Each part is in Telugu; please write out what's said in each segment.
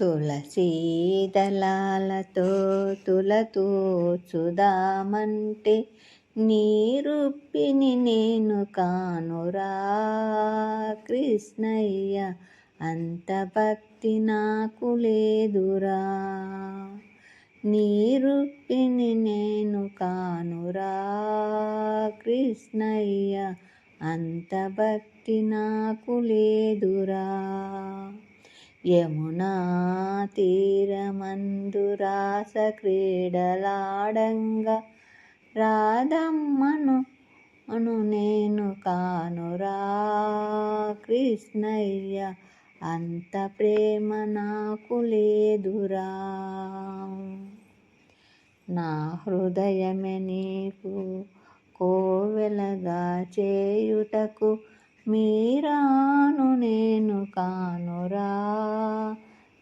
తులసీదళాలతో తులతూచుదామంటే నీరుప్పిని నేను కానురా. కృష్ణయ్య అంత భక్తి నాకు లేదురా. నీరుప్పిని నేను కానురా. కృష్ణయ్య అంత భక్తి నాకు లేదురా. యమునా తీరమందు రాస క్రీడలాడంగా రాధమ్మను అను నేను కానురా. కృష్ణయ్య అంత ప్రేమ నాకు లేదురా. నా హృదయమే నీకు కోవెలగా చేయుటకు మీరాను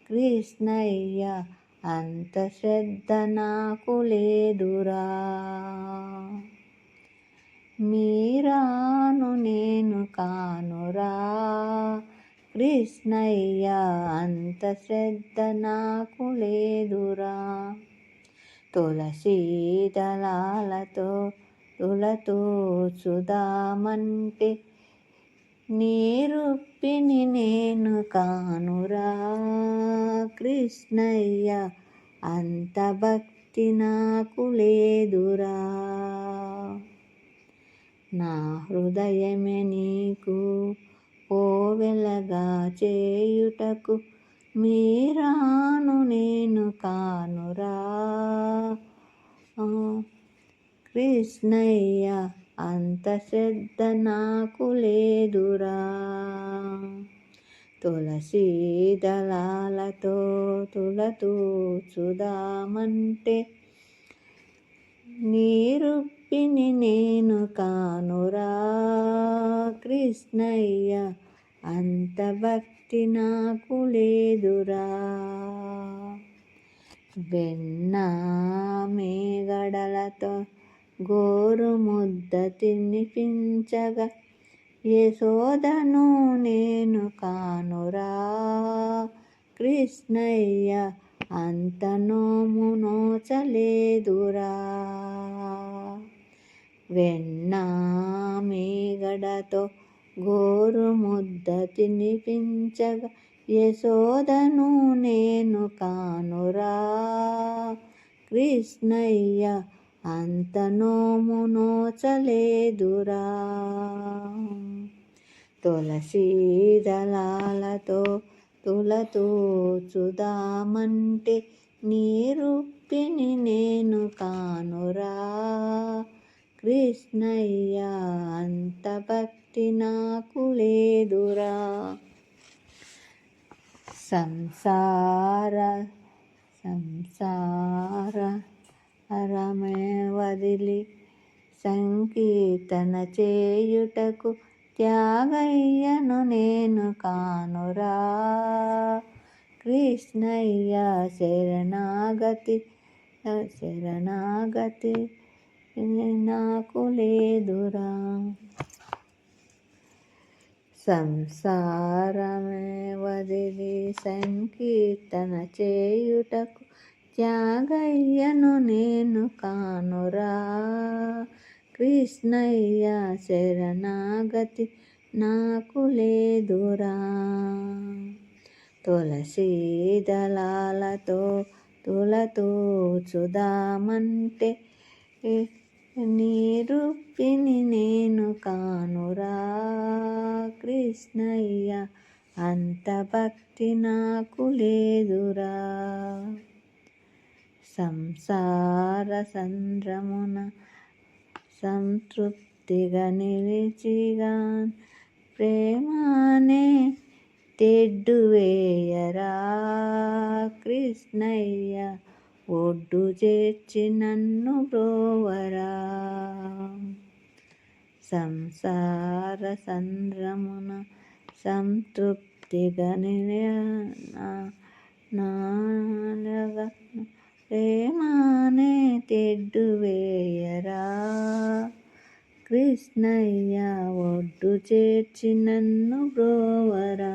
కృష్ణయ్య అంత శ్రద్ధ నాకు లేదురా. మీరాను నేను కానురా. కృష్ణయ్య అంత శ్రద్ధ నాకు లేదురా. తులసీ దళాలతో తులతో సుధామంటే నీరుప్పిని నేను కానురా. కృష్ణయ్య అంత భక్తి నాకు లేదురా. నా హృదయమే నీకు పోవెలగా చేయుటకు మీరాను నేను కానురా. కృష్ణయ్య అంత శ్రద్ధ నాకు లేదురా. తులసి దళాలతో తులతూచుదామంటే నీరుప్పిని నేను కానురా. కృష్ణయ్య అంత భక్తి నాకు లేదురా. వెన్న మేగడలతో గోరు ముద్ద తినిపించగా యశోదను నేను కానురా? కృష్ణయ్య అంత నోము నోచలేదురా వెన్న మీగడతో గోరు ముద్ద తినిపించగా యశోదను నేను కానురా? కృష్ణయ్య అంత నోము నోచలేదురా. తులసీ దళాలతో తులతూచుదామంటే నీరుప్పిని నేను కానురా. కృష్ణయ్య అంత భక్తి నాకు లేదురా. సంసార సంసార అరమే వదిలి సంకీర్తన చేయుటకు త్యాగయ్యను నేను కానురా. కృష్ణయ్య శరణాగతి శరణాగతి నాకు లేదురా. సంసారమే వదిలి సంకీర్తన చేయుటకు త్యాగయ్యను నేను కానురా. కృష్ణయ్య శరణాగతి నాకు లేదురా. తులసి దళాలతో తులతో నీరుప్పిని నేను కానురా. కృష్ణయ్య అంత భక్తి నాకు లేదురా. సంసార సంద్రమున సంతృప్తిగా నిలిచిగా ప్రేమానే తెడ్డు వేయరా కృష్ణయ్య ఒడ్డు చేర్చి నన్ను బ్రోవరా. సంసార సంద్రమున సంతృప్తిగా నిలయ కృష్ణయ్య ఒడ్డు చేర్చి నన్ను బ్రోవరా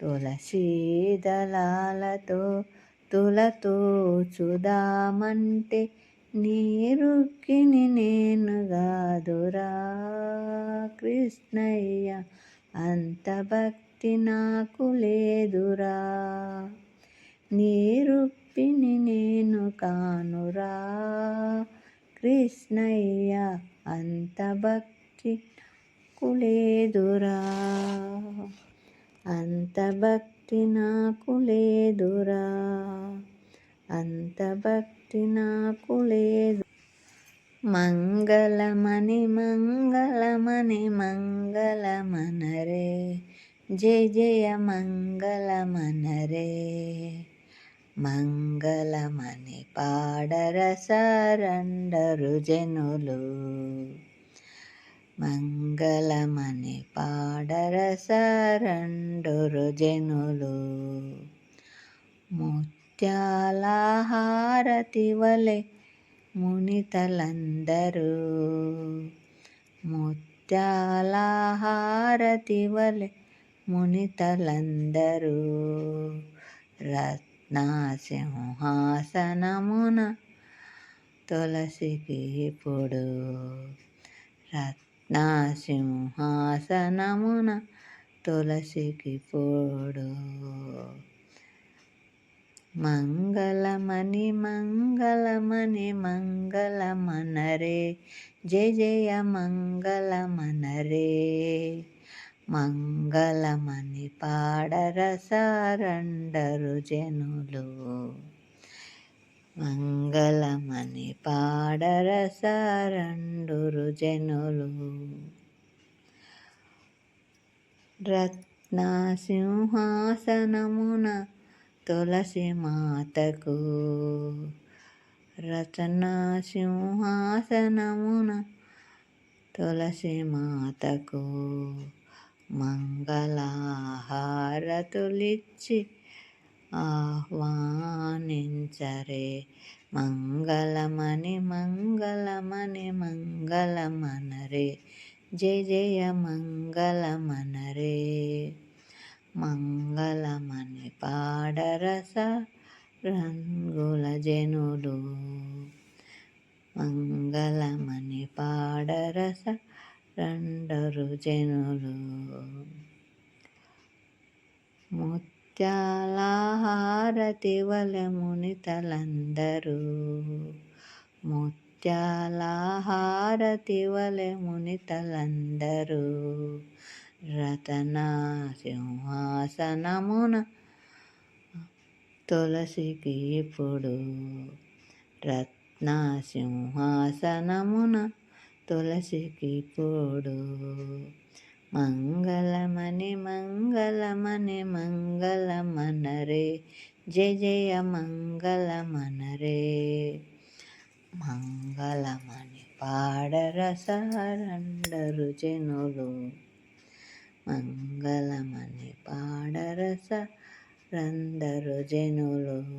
తులసీదళాలతో తులతో చుదామంటే నీరుక్కిని నేను గాదురా కృష్ణయ్య అంత భక్తి నాకు లేదురా. నీరుప్పిని నేను కానురా. కృష్ణయ్య అంత భక్తి కులేదురా. అంత భక్తి నాకు లేదురా. అంత భక్తి నాకు లేదు. మంగళమణి మంగళమణి మంగళమనరే. జయ జయ మంగళమనరే. మంగళమని పాడరసరండరు జనులు. మంగళమణి పాడరసరండరు జనులు. ముత్యాల హారతి వలె మునితలందరూ. ముత్యాల హారతి వలె మునితలందరూ నా సింహాసనమున తులసికి ఇప్పుడు రత్నసింహాసనమున తులసికి పొడు మంగళమణి మంగళమణి మంగళమనరే జయ జయ మంగళమనరే. మంగళమని పాడరసారండరు జనులు. మంగళమని పాడరసారండురు జనులు. రత్నసింహాసనమున తులసి మాతకు. రచనాసింహాసనమున తులసి మాతకు. మంగళహారతులిచ్చి ఆహ్వానించరే. మంగళమణి మంగళమణి మంగళమనరే. జయ జయ మంగళమనరే. మంగళమణి పాడరస రంగుల జనుడు మంగళమణి పాడరస రండరు జనులు. ముత్యాలహారతి వలె మునితలందరూ ముత్యాల హారతి వలె మునితలందరూ రతన సింహాసనమున తులసికి ఇప్పుడు రత్న సింహాసనమున తులసికి పోడు. మంగళమణి మంగళమణి మంగళమనరే. జయ జయ మంగళమనరే. మంగళమణి పాడరసారండరు జనులు. మంగళమణి పాడరస రందరు జనులు.